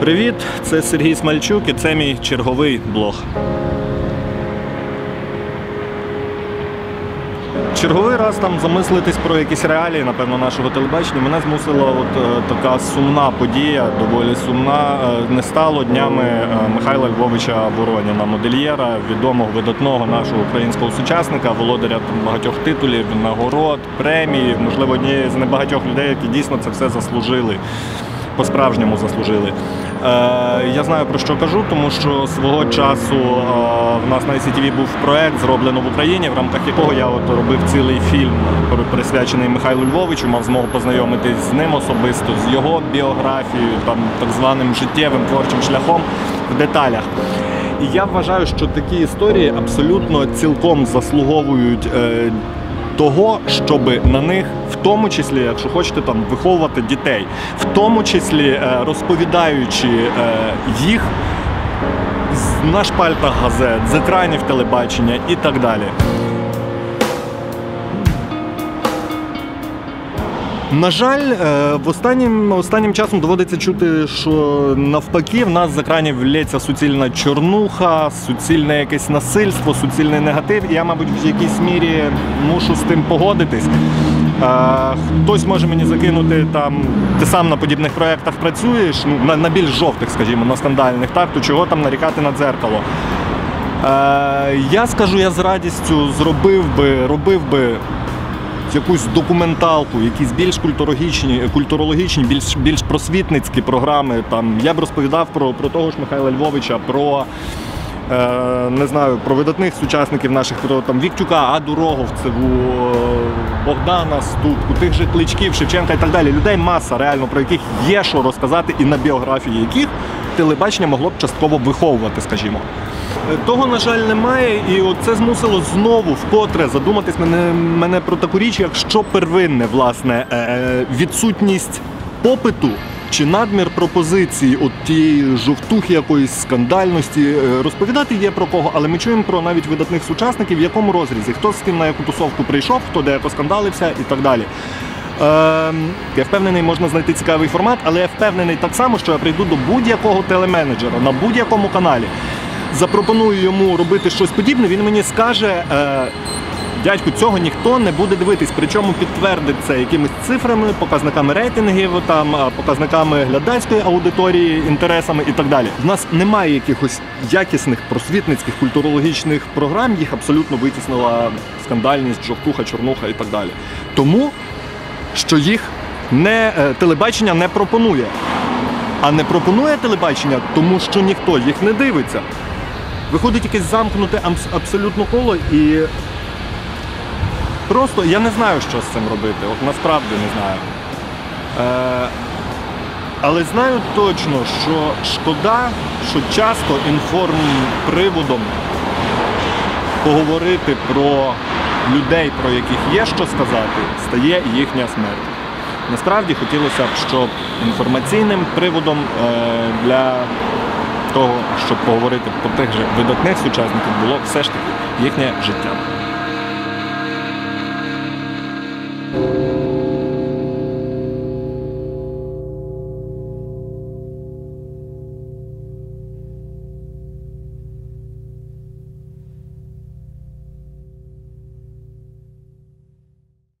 Привіт, це Сергій Смальчук і це мій черговий блог. Черговий раз там замислитись про якісь реалії, напевно, нашого телебачення. Мене змусила от е, така сумна подія, доволі сумна. Е, не стало днями е, Михайла Львовича Вороніна, модельєра, відомого видатного нашого українського сучасника, володаря там, багатьох титулів, нагород, премій, можливо, однієї з небагатьох людей, які дійсно це все заслужили. По-справжньому заслужили. Е, я знаю про що кажу, тому що свого часу е, в нас на ICTV був проект зроблено в Україні, в рамках якого я от робив цілий фільм присвячений Михайлу Львовичу, мав змогу познайомитись з ним особисто, з його біографією, там так званим життєвим творчим шляхом в деталях. І я вважаю, що такі історії абсолютно цілком заслуговують е, того, щоб на них, тому числі, якщо хочете там виховувати дітей, в тому числі е, розповідаючи е, їх на шпальтах газет, з екранів телебачення і так далі. На жаль, е, в останнім, останнім часом доводиться чути, що навпаки в нас з екранів лється суцільна чорнуха, суцільне якесь насильство, суцільний негатив. І я, мабуть, в якійсь мірі мушу з тим погодитись. Е, Хтось може мені закинути там, ти сам на подібних проєктах працюєш, ну, на, на більш жовтих, скажімо, на скандальних, так, то чого там нарікати на дзеркало? Е, я скажу, я з радістю зробив би, робив би якусь документалку, якісь більш культурологічні, культурологічні, більш більш просвітницькі програми. Там я б розповідав про, про того ж Михайла Львовича, про. Е, не знаю, про видатних сучасників наших, про там Віктюка, Аду Роговцеву, е, Богдана Ступку, тих же Кличків, Шевченка і так далі. Людей маса, реально, про яких є що розказати, і на біографії яких телебачення могло б частково виховувати, скажімо. Е, Того, на жаль, немає, і це змусило знову вкотре задуматись мене, мене про таку річ, як що первинне, власне, відсутність попиту чи надмір пропозиції, от тієї жовтухи якоїсь скандальності. Е, Розповідати є про кого, але ми чуємо про навіть видатних сучасників, в якому розрізі, хто з ким на яку тусовку прийшов, хто де поскандалився і так далі. Ем, я впевнений, можна знайти цікавий формат, але я впевнений так само, що я прийду до будь-якого телеменеджера на будь-якому каналі, запропоную йому робити щось подібне, він мені скаже. Дядьку, цього ніхто не буде дивитись, причому підтвердить це якимись цифрами, показниками рейтингів, там показниками глядацької аудиторії, інтересами і так далі. В нас немає якихось якісних просвітницьких культурологічних програм, їх абсолютно витіснила скандальність, жовтуха, чорнуха і так далі. Тому що їх не е, телебачення не пропонує. А не пропонує телебачення, тому що ніхто їх не дивиться. Виходить якесь замкнуте абсолютно коло і просто я не знаю, що з цим робити. От насправді не знаю. Е, але знаю точно, що шкода, що часто інформприводом поговорити про людей, про яких є що сказати, стає їхня смерть. Насправді хотілося б, щоб інформаційним приводом е, для того, щоб поговорити про тих же видатних сучасників, було все ж таки їхнє життя.